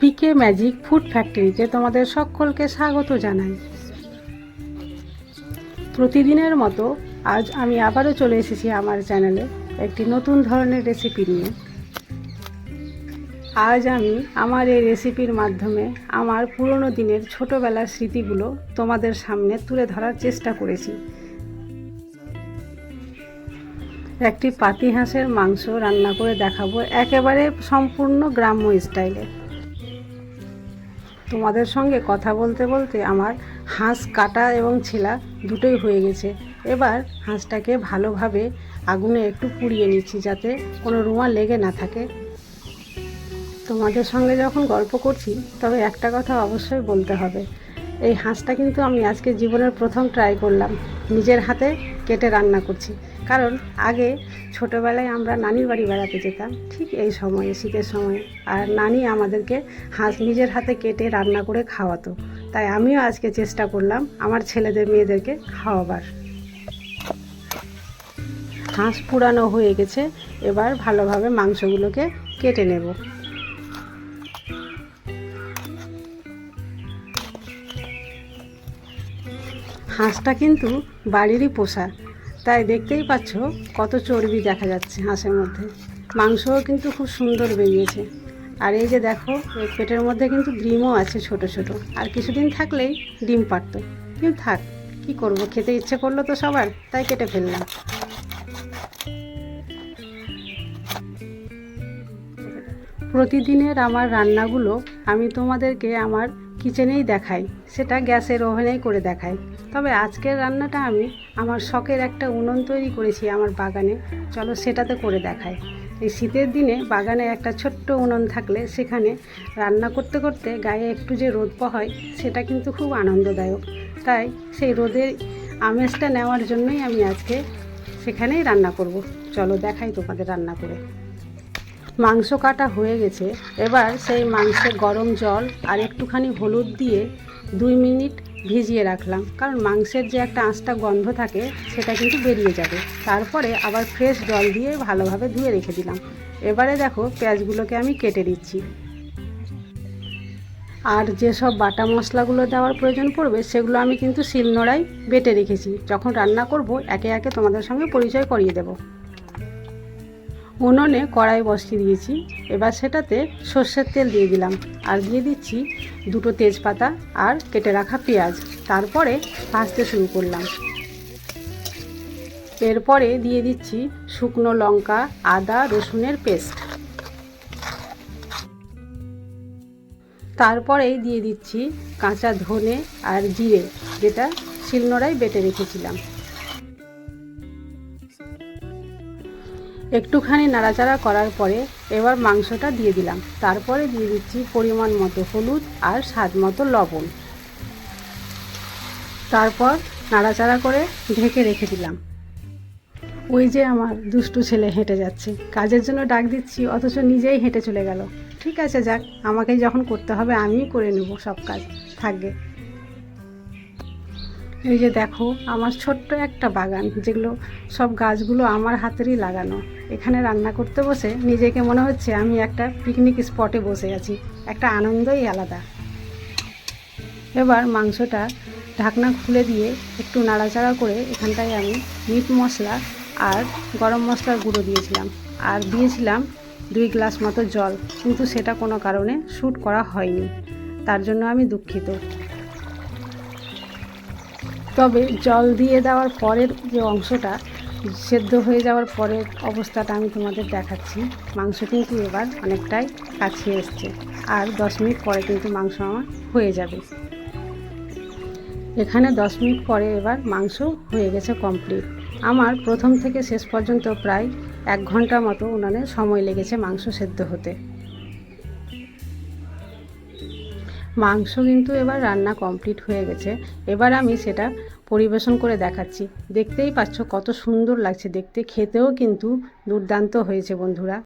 পিকে magic food ফ্যাক্টরিতে তোমাদের সকলকে স্বাগত জানাই। প্রতিদিনের মতো আজ আমি আবারও চলে এসেছি আমার চ্যানেলে একটি নতুন ধরনের রেসিপি নিয়ে। আজ আমি আমার এই রেসিপির মাধ্যমে আমার পুরনো দিনের ছোটোবেলার স্মৃতিগুলো তোমাদের সামনে তুলে ধরার চেষ্টা করেছি। একটি পাতি হাঁসের মাংস রান্না করে দেখাবো একেবারে সম্পূর্ণ গ্রাম্য স্টাইলে তোমাদের সঙ্গে কথা বলতে বলতে আমার হাঁস কাটা এবং ছিলা দুটোই হয়ে গেছে। এবার হাঁসটাকে ভালোভাবে আগুনে একটু পুড়িয়ে নিচ্ছি যাতে কোনো রুমা লেগে না থাকে। তোমাদের সঙ্গে যখন গল্প করছি, তবে একটা কথা অবশ্যই বলতে হবে। এই হাঁসটা কিন্তু আমি আজকে জীবনের প্রথম ট্রাই করলাম। নিজের হাতে কেটে রান্না করছি। কারণ আগে ছোটোবেলায় আমরা নানির বাড়ি বেড়াতে যেতাম, ঠিক এই সময়ে, শীতের সময়। আর নানি আমাদেরকে হাঁস নিজের হাতে কেটে রান্না করে খাওয়াতো। তাই আমিও আজকে চেষ্টা করলাম আমার ছেলেদের, মেয়েদেরকে খাওয়াবার। হাঁস পুরানো হয়ে গেছে, এবার ভালোভাবে মাংসগুলোকে কেটে নেব। হাঁসটা কিন্তু বাড়িরই পোষা। তাই দেখতেই পাচ্ছ কত চর্বি দেখা যাচ্ছে হাঁসের মধ্যে। মাংসও কিন্তু খুব সুন্দর বেরিয়েছে। আর এই যে দেখো, এই পেটের মধ্যে কিন্তু ডিমও আছে ছোট ছোট। আর কিছুদিন থাকলেই ডিম পারতো কিন্তু থাক, কি করব? খেতে ইচ্ছে করল তো সবার, তাই কেটে ফেললাম। প্রতিদিনের আমার রান্নাগুলো আমি তোমাদেরকে আমার কিচেনেই দেখাই, সেটা গ্যাসের ওভেনেই করে দেখাই। তবে আজকের রান্নাটা আমি আমার শখের একটা উনুন তৈরি করেছি আমার বাগানে, চলো সেটাতে করে দেখাই। এই শীতের দিনে বাগানে একটা ছোট্ট উনুন থাকলে সেখানে রান্না করতে করতে গায়ে একটু যে রোদ হয়, সেটা কিন্তু খুব আনন্দদায়ক। তাই সেই রোদের আমেজটা নেওয়ার জন্যই আমি আজকে সেখানেই রান্না করব। চলো দেখাই তোমাদের রান্না করে। মাংস কাটা হয়ে গেছে। এবার সেই মাংসে গরম জল আর একটুখানি হলুদ দিয়ে দুই মিনিট ভিজিয়ে রাখলাম। কারণ মাংসের যে একটা আঁচটা গন্ধ থাকে, সেটা কিন্তু বেরিয়ে যাবে। তারপরে আবার ফ্রেশ জল দিয়ে ভালোভাবে ধুয়ে রেখে দিলাম। এবারে দেখো পেঁয়াজগুলোকে আমি কেটে দিচ্ছি আর যেসব বাটা মশলাগুলো দেওয়ার প্রয়োজন পড়বে, সেগুলো আমি কিন্তু শিলনোড়ায় বেটে রেখেছি। যখন রান্না করব, একে একে তোমাদের সঙ্গে পরিচয় করিয়ে দেবো। উনুনে কড়াই বসিয়ে দিয়েছি। এবার সেটাতে সর্ষের তেল দিয়ে দিলাম। আর দিয়ে দিচ্ছি দুটো তেজপাতা আর কেটে রাখা পেঁয়াজ। তারপরে ভাজতে শুরু করলাম। এরপরে দিয়ে দিচ্ছি শুকনো লঙ্কা, আদা, রসুনের পেস্ট। তারপরেই দিয়ে দিচ্ছি কাঁচা ধনে আর জিরে, যেটা শিলনোড়ায় বেটে রেখেছিলাম। একটুখানি নাড়াচাড়া করার পরে এবার মাংসটা দিয়ে দিলাম। তারপরে দিয়ে দিচ্ছি পরিমাণ মতো হলুদ আর স্বাদ মতো লবণ। তারপর নাড়াচাড়া করে ঢেকে রেখে দিলাম। ওই যে আমার দুষ্টু ছেলে হেঁটে যাচ্ছে। কাজের জন্য ডাক দিচ্ছি, অথচ নিজেই হেঁটে চলে গেল। ঠিক আছে, যাক আমাকে যখন করতে হবে, আমিই করে নেব সব কাজ। থাকবে এই যে দেখো, আমার ছোট্ট একটা বাগান, যেগুলো সব গাছগুলো আমার হাতেরই লাগানো। এখানে রান্না করতে বসে নিজেকে মনে হচ্ছে আমি একটা পিকনিক স্পটে বসে আছি। একটা আনন্দই আলাদা। এবার মাংসটা ঢাকনা খুলে দিয়ে একটু নাড়াচাড়া করে এখানটায় আমি মিট মশলা আর গরম মশলার গুঁড়ো দিয়েছিলাম। আর দিয়েছিলাম দুই গ্লাস মতো জল, কিন্তু সেটা কোনো কারণে শ্যুট করা হয়নি। তার জন্য আমি দুঃখিত। তবে জল দিয়ে দেওয়ার পরের যে অংশটা সেদ্ধ হয়ে যাওয়ার পরের অবস্থাটা আমি তোমাদের দেখাচ্ছি। মাংস কিন্তু এবার অনেকটাই কাছে এসছে। আর দশ মিনিট পরে কিন্তু মাংস আমার হয়ে যাবে। এখানে দশ মিনিট পরে এবার মাংস হয়ে গেছে কমপ্লিট আমার প্রথম থেকে শেষ পর্যন্ত প্রায় এক ঘণ্টা মতো উনানে সময় লেগেছে মাংস সেদ্ধ হতে। মাংস কিন্তু এবার রান্না কমপ্লিট হয়ে গেছে। এবার আমি সেটা পরিবেশন করে দেখাচ্ছি। দেখতেই পাচ্ছ কত সুন্দর লাগছে। দেখতে খেতেও কিন্তু দুর্দান্ত হয়েছে বন্ধুরা।